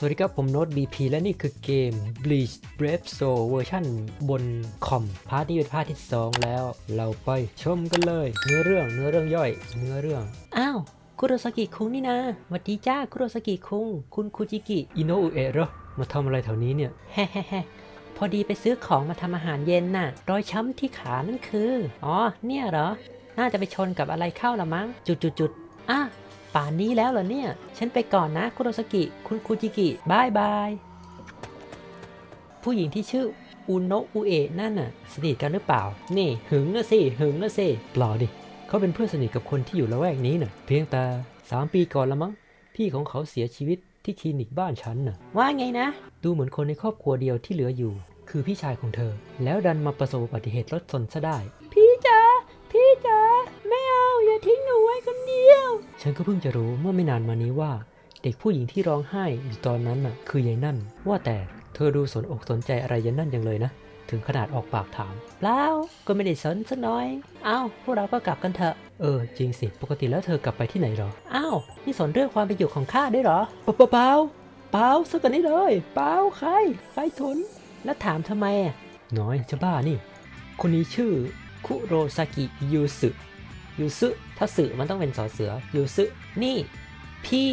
สวัสดีครับ ผมโน้ต BP และนี่คือเกม Bleach Brave Soul เวอร์ชันบนคอม พาร์ทนี้เป็นพาร์ทที่ 2 แล้ว เราไปชมกันเลย เนื้อเรื่อง เนื้อเรื่องย่อย เนื้อเรื่อง อ้าว คุโรสกิคุงนี่นะสวัสดีจ้า คุโรสกิคุง คุณคุจิกิ อิโนอุเอะเหรอ มาทำอะไรแถวนี้เนี่ยแฮ่แฮ่แฮ่พอดีไปซื้อของมาทำอาหารเย็นน่ะ รอยช้ำที่ขานั่นคือ อ๋อ เนี่ยเหรอ น่าจะไปชนกับอะไรเข้าละมั้ง จุดจุดจุดๆอะ ป่านนี้แล้วเหรอเนี่ย ฉันไปก่อนนะคุโรสกิ คุณคูจิกิบายบาย ผู้หญิงที่ชื่ออุโนะอุเอะนั่นน่ะสนิทกันหรือเปล่า นี่หึงนะสิหึงนะสิเปล่าดิเขาเป็นเพื่อนสนิทกับคนที่อยู่ละแวกนี้น่ะ เพียงแต่สามปีก่อนละมั้งพี่ของเขาเสียชีวิตที่คลินิกบ้านฉันน่ะ ว่าไงนะ ดูเหมือนคนในครอบครัวเดียวที่เหลืออยู่ คือพี่ชายของเธอ แล้วดันมาประสบอุบัติเหตุรถชนซะได้ พี่จ๋าพี่ ทิ้งหนูไว้คนเดียว ฉันก็เพิ่งจะรู้เมื่อไม่นานมานี้ว่า เด็กผู้หญิงที่ร้องไห้อยู่ตอนนั้นน่ะ คือยายนั่น ว่าแต่เธอดูสนอกสนใจอะไรยายนั่นอย่างเลยนะ ถึงขนาดออกปากถาม เปล่า ก็ไม่ได้สนสักน่อย อ้าว พวกเราก็กลับกันเถอะ เออ จริงสิ ปกติแล้วเธอกลับไปที่ไหนหรอ อ้าว นี่สนเรื่องความเป็นอยู่ของข้าด้วยหรอ เปล่าเปล่าเปล่าสักกันนี้เลย เปล่าใครใครสน แล้วถามทำไมอะน้อยจะบ้านี่ คนนี้ชื่อคุโรซากิยูสึ ยูสึถ้าสึมันต้องเป็นสอเสือยูสึนี่ พี่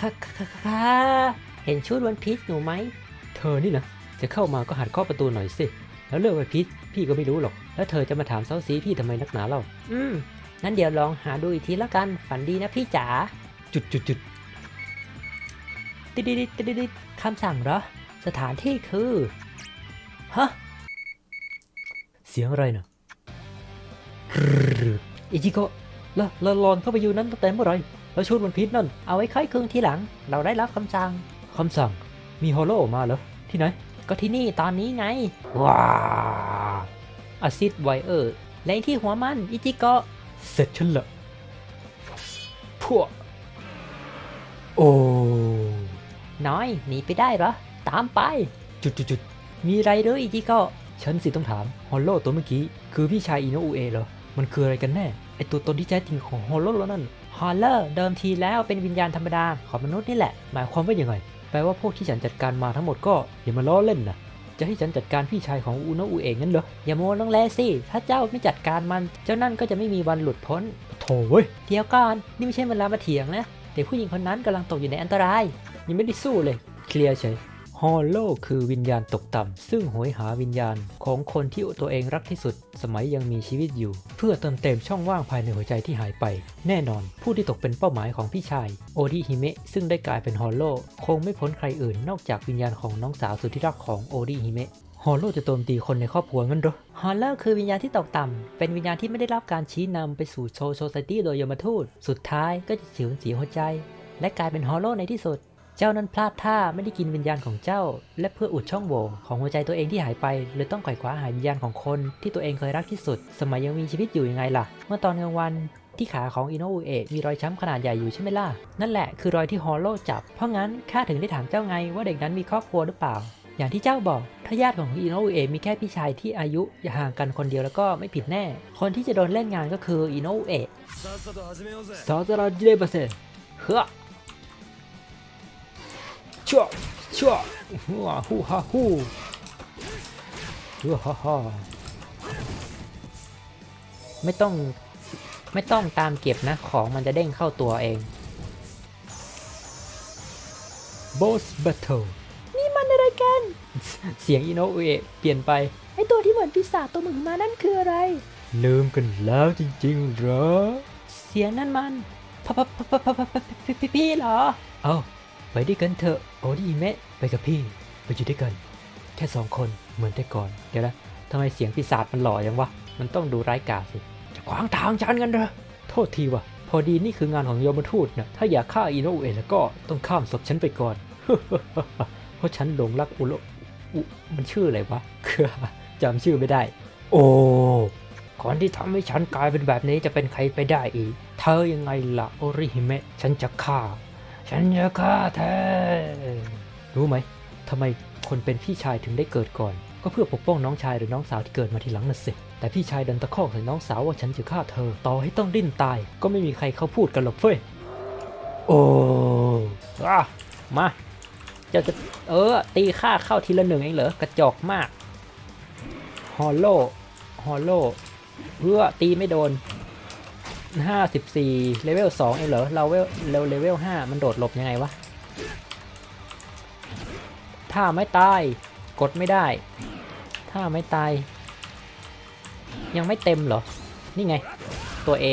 ค่ะค่ะค่ะเห็นชุดวันพีชหนูไหม เธอนี่นะ จะเข้ามาก็หัดเคาะประตูหน่อยสิ แล้วเรื่องวันพีชพี่ก็ไม่รู้หรอก แล้วเธอจะมาถามเซาซีพี่ทำไมนักหนาเล่า อืมงั้นเดี๋ยวลองหาดูอีกทีละกัน ฝันดีนะพี่จ๋า จุดจุดจุดติดดิดติดดิดคำสั่งเหรอ สถานที่คือ ฮะ เสียงอะไรนะ อิจิโกะแล้วแล้วลอนเข้าไปอยู่นั้นตั้งแต่เมื่อไหรแล้วชุดมันพิษนั่น เอาไว้ค่อยคืนทีหลัง เราได้รับคำสั่งคำสั่ง มีฮอลโลมาเหรอ ที่ไหน ก็ที่นี่ตอนนี้ไง ว้าอาซิดไวเออร์และไอ้ที่หัวมัน อิจิโกะ เสร็จฉันละพวก โอ้ น้อยหนีไปได้เหรอ ตามไป จุดจุดจุดมีอะไรหรืออิจิโกะ ฉันสิต้องถาม ฮอลโลตัวเมื่อกี้ คือพี่ชายอิโนอุเอะเหรอ มันคืออะไรกันแน่ ไอตัวตนที่แท้จริงของฮอลโลแล้วนั่น ฮอลเลอร์เดิมทีแล้วเป็นวิญญาณธรรมดาของมนุษย์นี่แหละ หมายความว่ายังไง แปลว่าพวกที่ฉันจัดการมาทั้งหมดก็อย่ามาล้อเล่นนะจะให้ฉันจัดการพี่ชายของอุโนอุเอะงั้นเหรอ อย่าโมลงแลสิ ถ้าเจ้าไม่จัดการมัน เจ้านั่นก็จะไม่มีวันหลุดพ้นโถเว้ยเดี๋ยวก่อน นี่ไม่ใช่เวลามาเถียงนะ เด็กผู้หญิงคนนั้นกำลังตกอยู่ในอันตราย ยังไม่ได้สู้เลย เคลียร์เฉย ฮอลโลคือวิญญาณตกต่ำ ซึ่งโหยหาวิญญาณของคนที่ตัวเองรักที่สุด สมัยยังมีชีวิตอยู่ เพื่อเติมเต็มช่องว่างภายในหัวใจที่หายไป แน่นอน ผู้ที่ตกเป็นเป้าหมายของพี่ชาย โอดิฮิเมะซึ่งได้กลายเป็นฮอลโลคงไม่พ้นใครอื่นนอกจากวิญญาณของน้องสาวสุดที่รักของโอดิฮิเมะฮอลโลจะโจมตีคนในครอบครัวงั้นเหรอ ฮอลโลคือวิญญาณที่ตกต่ำ เป็นวิญญาณที่ไม่ได้รับการชี้นำไปสู่โซโซไซตี้โดยยมทูต สุดท้ายก็จะสูญเสียหัวใจ และกลายเป็นฮอลโลในที่สุด เจ้านั้นพลาดท่าไม่ได้กินวิญญาณของเจ้า และเพื่ออุดช่องโหว่ของหัวใจตัวเองที่หายไปเลยต้องไขว่คว้าหาวิญญาณของคนที่ตัวเองเคยรักที่สุด สมัยยังมีชีวิตอยู่ยังไงล่ะ เมื่อตอนกลางวันที่ขาของอินโนเอะมีรอยช้ำขนาดใหญ่อยู่ใช่ไหมล่ะ นั่นแหละคือรอยที่ฮอลโลจับ เพราะงั้นข้าถึงได้ถามเจ้าไงว่าเด็กนั้นมีครอบครัวหรือเปล่า อย่างที่เจ้าบอก ถ้าญาติของอินโนเอะมีแค่พี่ชายที่อายุห่างกันคนเดียวแล้วก็ไม่ผิดแน่ คนที่จะโดนเล่นงานก็คืออินโนอุเอะซาซาดะจิเลบะเซเฮ้อ ชั่วชั่วฮัวฮูฮาฮูฮัวฮ่าฮ่าไม่ต้องไม่ต้องตามเก็บนะของมันจะเด้งเข้าตัวเอง Boss Battle นี่มันอะไรกัน เสียงอิโนอุเอะเปลี่ยนไป ไอตัวที่เหมือนปีศาจตัวหมึงมานั่นคืออะไร ลืมกันแล้วจริงๆเหรอ เสียงนั่นมันพะพะพะพะพะพะพะพี่พี่พี่เหรอ เอาไปด้วยกันเถอะ โอ้ดีเมะไปกับพี่ไปอยู่ด้วยกัน แค่สองคนเหมือนแต่ก่อน เดี๋ยวนะทำไมเสียงปีศาจมันหล่อยังวะ มันต้องดูร้ายกาจสิ จะขวางทางฉันกันเหรอโทษทีวะพอดีนี่คืองานของยมทูตนะถ้าอยากฆ่าอิโนเอะแล้วก็ต้องข้ามศพฉันไปก่อน เพราะฉันหลงรักอุโรอุมันชื่ออะไรวะจำชื่อไม่ได้ โอ้คนที่ทำให้ฉันกลายเป็นแบบนี้จะเป็นใครไปได้อีก เธอยังไงล่ะโอริฮิเมะ ฉันจะฆ่า ฉันจะฆ่าเธอ รู้ไหมทำไมคนเป็นพี่ชายถึงได้เกิดก่อน ก็เพื่อปกป้องน้องชายหรือน้องสาวที่เกิดมาทีหลังน่ะสิ แต่พี่ชายดันตะคอกใส่น้องสาวว่าฉันจะฆ่าเธอ ต่อให้ต้องดิ้นตาย ก็ไม่มีใครเขาพูดกันหรอกเฟ้ย โอ้อะมาจ้าจะ เออ ตีค่าเข้าทีละหนึ่งเองเหรอ กระจอกมาก ฮอลโล ฮอลโล เพื่อตีไม่โดน 54เลเวล2เองเหรอเราเวลเลเวล5มันโดดหลบยังไงวะ ถ้าไม่ตายกดไม่ได้ ถ้าไม่ตาย ยังไม่เต็มเหรอ นี่ไง ตัว A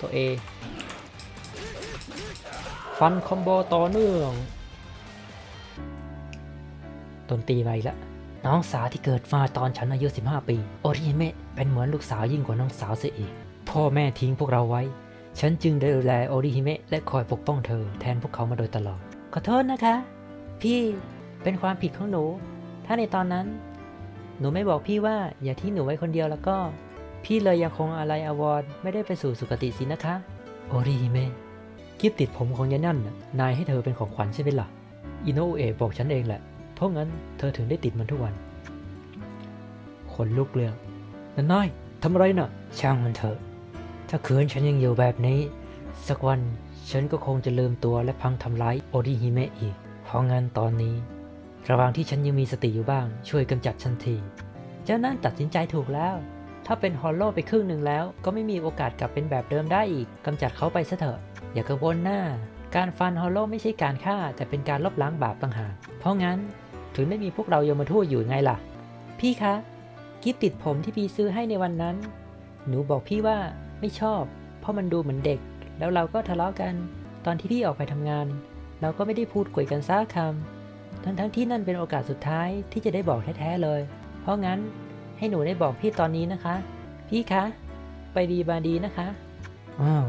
ตัว A ฟันคอมโบต่อเนื่องตนตีไปละน้องสาวที่เกิดมาตอนฉันอายุ 15 ปี โอริเมะเป็นเหมือนลูกสาวยิ่งกว่าน้องสาวเสียอีก พ่อแม่ทิ้งพวกเราไว้ ฉันจึงได้ดูแลโอริฮิเมะและคอยปกป้องเธอแทนพวกเขามาโดยตลอด ขอโทษนะคะ พี่เป็นความผิดของหนู ถ้าในตอนนั้น หนูไม่บอกพี่ว่าอย่าทิ้งหนูไว้คนเดียวแล้วก็ พี่เลยยังคงอะไรอาวรณ์ไม่ได้ไปสู่สุคติสินะคะ โอริฮิเมะกิฟติดผมของยายนั่นน่ะนายให้เธอเป็นของขวัญใช่ไหมล่ะอิโนเอะบอกฉันเองแหละ เพราะงั้นเธอถึงได้ติดมันทุกวันขนลุกเลยอะนั่นน้อยทำอะไรน่ะ ช่างมันเถอะ ถ้าคืนฉันยังอยู่แบบนี้ สักวันฉันก็คงจะลืมตัวและพังทำร้ายโอริฮิเมะอีก เพราะงั้นตอนนี้ ระหว่างที่ฉันยังมีสติอยู่บ้าง ช่วยกำจัดฉันที เจ้านั่นตัดสินใจถูกแล้ว ถ้าเป็นฮอลโลไปครึ่งหนึ่งแล้ว ก็ไม่มีโอกาสกลับเป็นแบบเดิมได้อีกกำจัดเขาไปซะเถอะ อย่ากังวลหน้า การฟันฮอลโลไม่ใช่การฆ่า แต่เป็นการลบล้างบาปต่างหาก เพราะงั้นถึงได้มีพวกเรายมทูตอยู่ไงล่ะ พี่คะกิฟติดผมที่พี่ซื้อให้ในวันนั้น หนูบอกพี่ว่า ไม่ชอบ เพราะมันดูเหมือนเด็ก แล้วเราก็ทะเลาะกัน ตอนที่พี่ออกไปทำงาน เราก็ไม่ได้พูดคุยกันซักคำทั้งทั้งๆที่นั่นเป็นโอกาสสุดท้ายที่จะได้บอกแท้ๆเลย เพราะงั้นให้หนูได้บอกพี่ตอนนี้นะคะ พี่คะ ไปดีบาดีนะคะอ้าว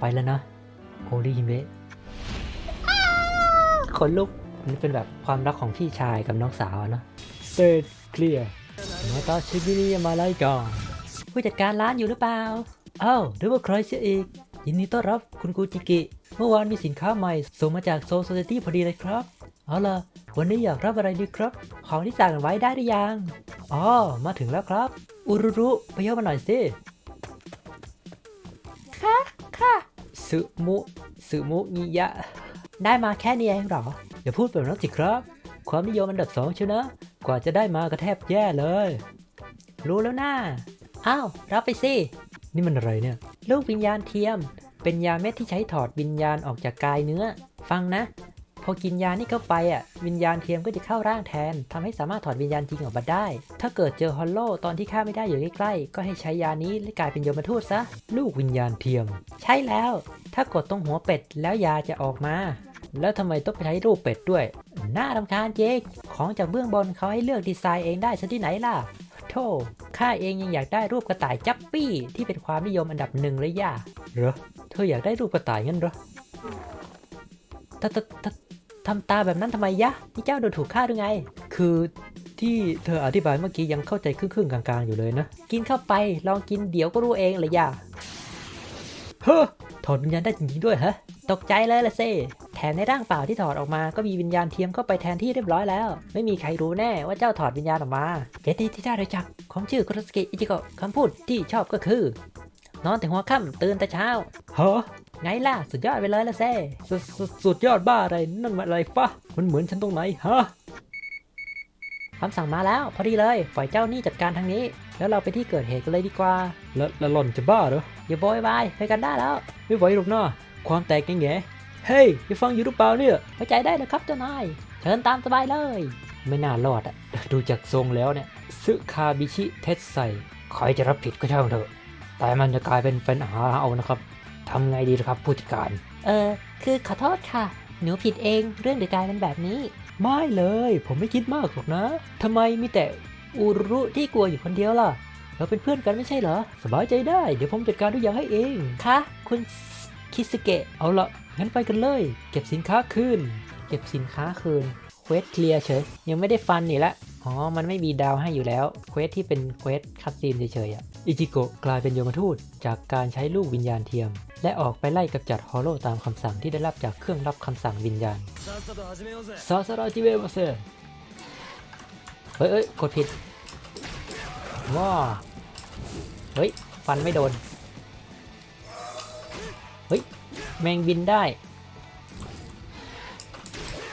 ไปแล้วนะโอริฮิเมะขนลุกมันเป็นแบบความรักของพี่ชายกับน้องสาวอะเนอะเซตเคลียร์มาตาชิบิริมาไลกองผู้จัดการร้านอยู่หรือเปล่า อ้าวหรือว่าใครเสียอีก ยินดีต้อนรับคุณกูจิกิ เมื่อวานมีสินค้าใหม่ส่งมาจากโซโซเซตี้พอดีเลยครับ เอาล่ะ วันนี้อยากรับอะไรดีครับ ของที่สั่งไว้ได้หรือยัง อ๋อ มาถึงแล้วครับ อุรุรุไปเยามาหน่อยสิ ค่ะค่ะสึมุสึมุงิยะ ได้มาแค่นี้เองเหรอ อย่าพูดแบบนั้นสิครับ ความนิยมอันดับสองเชียวนะ กว่าจะได้มาก็แทบแย่เลย รู้แล้วนะอ้าว รับไปสิ นี่มันอะไรเนี่ย ลูกวิญญาณเทียม เป็นยาเม็ดที่ใช้ถอดวิญญาณออกจากกายเนื้อ ฟังนะ พอกินยานี่เข้าไปอะ วิญญาณเทียมก็จะเข้าร่างแทนทำให้สามารถถอดวิญญาณจริงออกมาได้ ถ้าเกิดเจอฮอลโลตอนที่ฆ่าไม่ได้อยู่ใกล้ๆ ก็ให้ใช้ยานี้และกลายเป็นโยมทูตซะ ลูกวิญญาณเทียม ใช่แล้ว ถ้ากดตรงหัวเป็ดแล้วยาจะออกมา แล้วทำไมต้องไปใช้รูปเป็ดด้วย น่ารำคาญเจกของจากเบื้องบนเขาให้เลือกดีไซน์เองได้ซะที่ไหนล่ะ โธ่ข้าเองยังอยากได้รูปกระต่ายจับปี้ที่เป็นความนิยมอันดับหนึ่งเลยย่าเหรอ เธออยากได้รูปกระต่ายงั้นเหรอทททำตาแบบนั้นทำไมยะนี่เจ้าโดนถูกฆ่าหรือไง คือที่เธออธิบายเมื่อกี้ยังเข้าใจครึ่งๆกลางๆอยู่เลยนะ กินเข้าไปลองกินเดี๋ยวก็รู้เองเลยย่าเฮ้อถอดวิญญาณได้จริงๆด้วยฮะ ตกใจเลยละเซ่ ถมในร่างเปล่าที่ถอดออกมาก็มีวิญญาณเทียมเข้าไปแทนที่เรียบร้อยแล้ว ไม่มีใครรู้แน่ว่าเจ้าถอดวิญญาณออกมาเกติที่ได้รู้จักของชื่อโคโรสกิอิจิโกะคำพูดที่ชอบก็คือนอนแต่หัวค่ำตื่นแต่เช้าฮะไงล่ะ สุดยอดไปเลยละเซ่สุดสุดสุดยอดบ้าอะไรนั่นมันอะไรฟะมันเหมือนฉันตรงไหนฮะคำสั่งมาแล้ว พอดีเลยปล่อยเจ้านี่จัดการทางนี้ แล้วเราไปที่เกิดเหตุกันเลยดีกว่าแล้วแล้วหล่อนจะบ้าเหรอ อย่าโวยวายไปกันได้แล้ว ไม่ไหวหรอกนะความแตกแง่แง่ เฮ้ยอย่าฟังอยู่หรือเปล่าเนี่ยเข้าใจได้นะครับเจ้านาย เชิญตามสบายเลย ไม่น่ารอดอะดูจากทรงแล้วเนี่ยซึคาบิชิเทสไซใครจะรับผิดก็ช่างเถอะ แต่มันจะกลายเป็นปัญหาเอานะครับทำไงดีล่ะครับผู้จัดการ เออ คือขอโทษค่ะ หนูผิดเองเรื่องเดือกลายเป็นแบบนี้ ไม่เลย ผมไม่คิดมากหรอกนะทำไมมีแต่อุรุที่กลัวอยู่คนเดียวล่ะ เราเป็นเพื่อนกันไม่ใช่เหรอ สบายใจได้ เดี๋ยวผมจัดการทุกอย่างให้เอง คะ คุณคิสเกะ เอาละ งั้นไปกันเลย เก็บสินค้าคืน เก็บสินค้าคืนเควสเคลียร์เฉย ยังไม่ได้ฟันนี่ละอ๋อ มันไม่มีดาวให้อยู่แล้วเควสที่เป็นเควสคัดซีนเฉยๆอะอิจิโกะกลายเป็นโยมทูตจากการใช้ลูกวิญญาณเทียม และออกไปไล่กำจัดฮอลโลตามคำสั่งที่ได้รับจากเครื่องรับคำสั่งวิญญาณซาซาราจิเวมาเซเฮ้ยเอ้ยกดผิดว้าเฮ้ย ฟันไม่โดน เฮ้ย แมงบินได้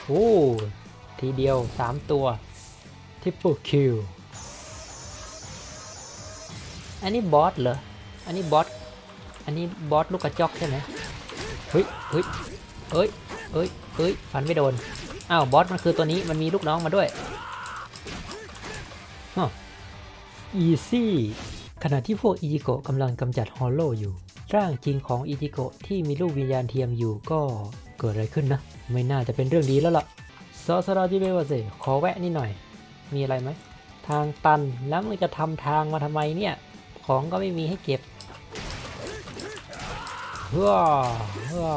โอ้ ทีเดียว 3 ตัว ทิปเปิลคิว อันนี้บอสเหรอ อันนี้บอส อันนี้บอสลูกกระจอกใช่ไหมเฮ้ยเฮ้ยเอ้ยเอ้ยเอ้ยฟันไม่โดน อ้าว บอสมันคือตัวนี้ มันมีลูกน้องมาด้วยฮะอีซี่ ขณะที่พวกอีโกะกำลังกำจัดฮอลโลอยู่ ร่างจริงของอีจิโกะที่มีลูกวิญญาณเทียมอยู่ก็เกิดอะไรขึ้นนะ ไม่น่าจะเป็นเรื่องดีแล้วล่ะซอสราจิเบวะเซขอแวะนิดหน่อย มีอะไรไหม ทางตันแล้วมันจะทำทางมาทำไมเนี่ย ของก็ไม่มีให้เก็บเฮ้อเฮ้อ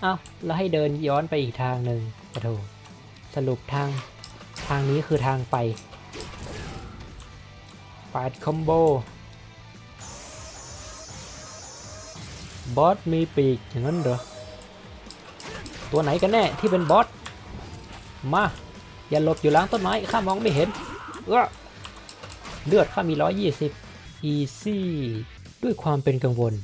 เอาแล้วให้เดินย้อนไปอีกทางหนึ่งปะโถสรุปทางทางนี้คือทางไปปาดคอมโบ บอสมีปีกอย่างนั้นเหรอ ตัวไหนกันแน่ที่เป็นบอส มา อย่าหลบอยู่หล้างต้นไม้ ข้ามองไม่เห็น เออเลือดข้ามี 120 อีซี่ ด้วยความเป็นกังวล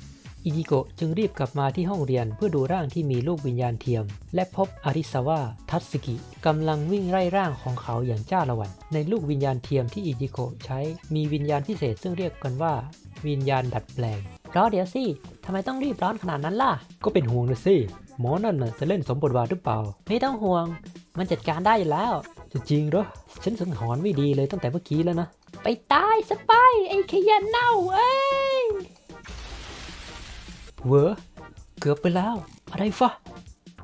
อิจิโกะจึงรีบกลับมาที่ห้องเรียนเพื่อดูร่างที่มีลูกวิญญาณเทียม และพบอาริสาวะทัตสึกิกำลังวิ่งไล่ร่างของเขาอย่างจ้าละวัน ในลูกวิญญาณเทียมที่อิจิโกะใช้มีวิญญาณพิเศษซึ่งเรียกกันว่า วิญญาณดัดแปลง รอเดี๋ยวสิทำไมต้องรีบร้อนขนาดนั้นล่ะ ก็เป็นห่วงนะสิ หมอนั่นน่ะจะเล่นสมบทบาทหรือเปล่า ไม่ต้องห่วง มันจัดการได้อยู่แล้ว จะจริงเหรอ ฉันสังหรณ์ไม่ดีเลยตั้งแต่เมื่อกี้แล้วนะ ไปตายสไปไอ้ขยันเน่าเอ้ย เวอเกือบไปแล้ว อะไรฟะ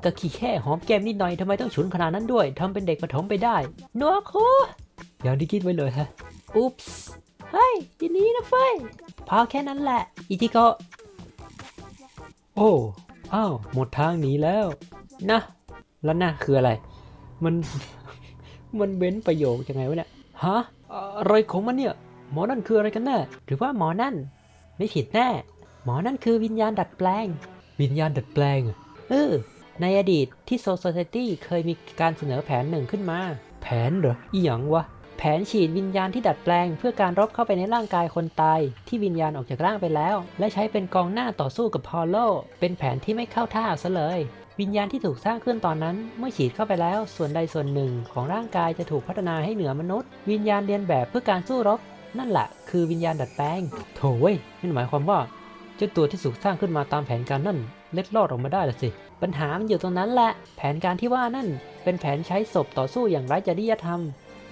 ก็ขี้แค่หอมแก้มนิดหน่อยทำไมต้องฉุนขนาดนั้นด้วยทำเป็นเด็กประถมไปได้นัวคูอย่างที่คิดไว้เลยฮะ อุ๊ปส์ เฮ้ยทีนี้นะเฟ้ย พอแค่นั้นแหละ อิจิโกะโอ้อ้าวหมดทางหนีแล้วนะแล้วนะคืออะไร มันมันเว้นประโยคยังไงวะเนี่ยฮะอะไรของมันเนี่ย หมอนั่นคืออะไรกันแน่หรือว่าหมอนั่น ไม่ผิดแน่ หมอนั่นคือวิญญาณดัดแปลง วิญญาณดัดแปลงอะเออในอดีตที่โซ c i ตี้เคยมีการเสนอแผนหนึ่งขึ้นมา แผนเหรออีหยังวะ แผนฉีดวิญญาณที่ดัดแปลง เพื่อการรบเข้าไปในร่างกายคนตาย ที่วิญญาณออกจากร่างไปแล้ว และใช้เป็นกองหน้าต่อสู้กับพอลโล เป็นแผนที่ไม่เข้าท่าซะเลย วิญญาณที่ถูกสร้างขึ้นตอนนั้น เมื่อฉีดเข้าไปแล้ว ส่วนใดส่วนหนึ่งของร่างกายจะถูกพัฒนาให้เหนือมนุษย์ วิญญาณเรียนแบบเพื่อการสู้รบ นั่นแหละคือวิญญาณดัดแปลง โถเว้ยนั่นหมายความว่าเจ้าตัวที่ถูกสร้างขึ้นมาตามแผนการนั่นเล็ดลอดออกมาได้ละสิ ปัญหามันอยู่ตรงนั้นแหละ แผนการที่ว่านั่น เป็นแผนใช้ศพต่อสู้อย่างไร้จริยธรรม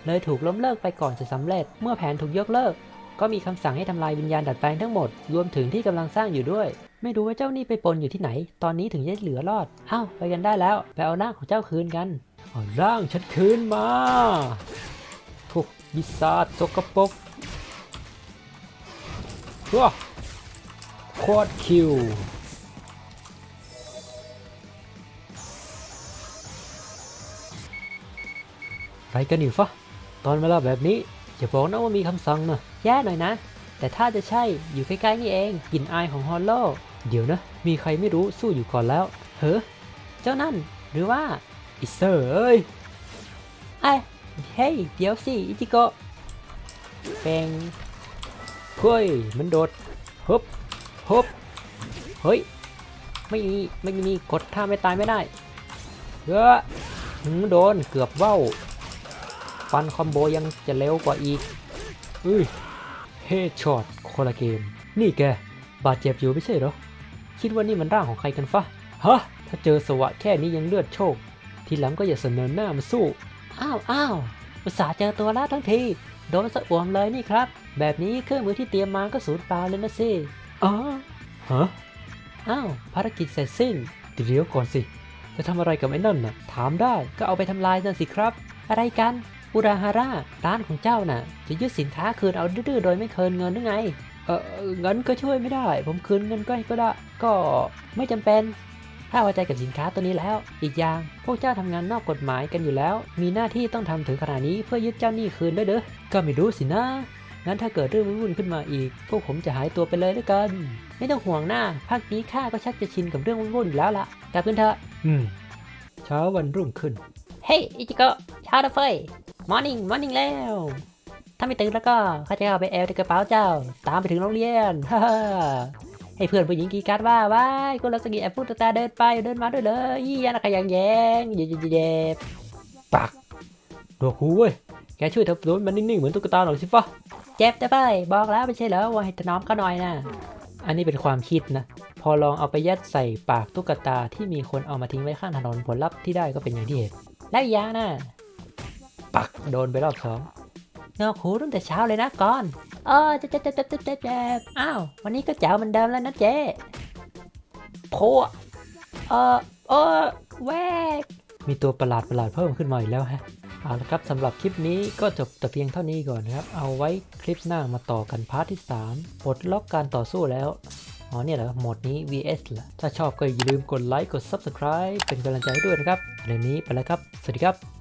เลยถูกล้มเลิกไปก่อนจะสำเร็จ เมื่อแผนถูกยกเลิก ก็มีคำสั่งให้ทำลายวิญญาณดัดแปลงทั้งหมด รวมถึงที่กำลังสร้างอยู่ด้วย ไม่รู้ว่าเจ้านี่ไปปนอยู่ที่ไหน ตอนนี้ถึงจะเหลือรอดเอ้าไปกันได้แล้ว ไปเอาร่างของเจ้าคืนกันเอาร่างฉันคืนมาพวกบิซาจกปกว้าโคตรคิวไรกันอยู่ฟะ ตอนเวลาแบบนี้อย่าบอกนะว่ามีคำสั่งนะแย่หน่อยนะ แต่ถ้าจะใช่อยู่ใกล้ๆนี่เองกลิ่นอายของฮอลโลเดี๋ยวนะ มีใครไม่รู้สู้อยู่ก่อนแล้ว เฮ้อเจ้านั่น หรือว่าอิเซอร์เอ้ยไอ้เฮ้ยเดี๋ยวสิอิจิโกะเปงเฮ้ยมันโดดฮึบฮึบเฮ้ยไม่มีไม่มีกดท่าไม่ตายไม่ได้เฮ้อหืมโดนเกือบเว้า ฟันคอมโบยังจะเร็วกว่าอีกอุ้ยเฮดช็อตคนละเกม นี่แก บาดเจ็บอยู่ไม่ใช่เหรอ คิดว่านี่มันร่างของใครกันฟะฮะ ถ้าเจอสวะแค่นี้ยังเลือดโชกทีหลังก็อย่าเสนอหน้ามาสู้ อ้าวอ้าวอุตส่าห์เจอตัวแล้วทั้งที โดนสะอวมเลยนี่ครับ แบบนี้เครื่องมือที่เตรียมมาก็สูญเปล่าเลยนะสิอ๋อฮะอ้าวภารกิจเสร็จสิ้นเดี๋ยวก่อนสิ จะทำอะไรกับไอ้นั่นน่ะ ถามได้ก็เอาไปทำลายนั่นสิครับ อะไรกัน อุราฮาร่าร้านของเจ้าน่ะ จะยึดสินค้าคืนเอาดื้อๆโดยไม่คืนเงินหรือไง เออเอองั้นก็ช่วยไม่ได้ ผมคืนเงินก็ก็ได้ ก็ไม่จำเป็น ถ้าพอใจกับสินค้าตัวนี้แล้ว อีกอย่างพวกเจ้าทำงานนอกกฎหมายกันอยู่แล้ว มีหน้าที่ต้องทำถึงขนาดนี้เพื่อยึดเจ้าหนี้คืนด้วยเด้อ ก็ไม่รู้สินะงั้นถ้าเกิดเรื่องวุ่นๆขึ้นมาอีก พวกผมจะหายตัวไปเลยแล้วกัน ไม่ต้องห่วงหน้าภาคนี้ข้าก็ชักจะชินกับเรื่องวุ่นๆอยู่แล้วล่ะกลับกันเถอะ อืม เช้าวันรุ่งขึ้น เฮ้ย อิจิโกะเช้าแล้วเฟย มอร์นิ่งมอร์นิ่งแล้ว ถ้าไม่ตื่นแล้วก็ข้าจะเอาไปแอลในกระเป๋าเจ้า ตามไปถึงโรงเรียนฮ่าฮ่าให้เพื่อนผู้หญิงกรีดกรารว่าว้ายกุลสกีแอบพูดตาเดินไปเดินมาด้วยเลยยี่ยนะขยังแยงเย็บเย็บเย็บปักดวกหูเว้ยแกช่วยทำตัวมันนิ่งๆเหมือนตุ๊กตาหน่อยสิฟะเจ็บจะไปบอกแล้วไม่ใช่เหรอว่าให้ถนอมเขาหน่อยนะอันนี้เป็นความคิดนะ พอลองเอาไปยัดใส่ปากตุ๊กตาที่มีคนเอามาทิ้งไว้ข้างถนนผลลัพธ์ที่ได้ก็เป็นอย่างที่เห็น แล้วอีกอยานะ ปักโดนไปรอบสองเงาหูตั้งแต่เช้าเลยนะก่อนเออเจ็บเจ็บเจ็บเจ็บเจ็บเจ็บเจ็บอ้าว วันนี้ก็เจ๋วเหมือนเดิมแล้วนะเจ๊โพะเออเออแวก มีตัวประหลาดประหลาดๆเพิ่มขึ้นมาอีกแล้วฮะ เอาละครับสำหรับคลิปนี้ก็จบแต่เพียงเท่านี้ก่อนนะครับ เอาไว้คลิปหน้ามาต่อกันพาร์ทที่3ปลดล็อกการต่อสู้แล้ว อ๋อเนี่ยเหรอโหมดนี้ VS เหรอถ้าชอบก็อย่าลืมกดไลค์กด Subscribe เป็นกำลังใจให้ด้วยนะครับเรื่องนี้ไปแล้วครับ สวัสดีครับ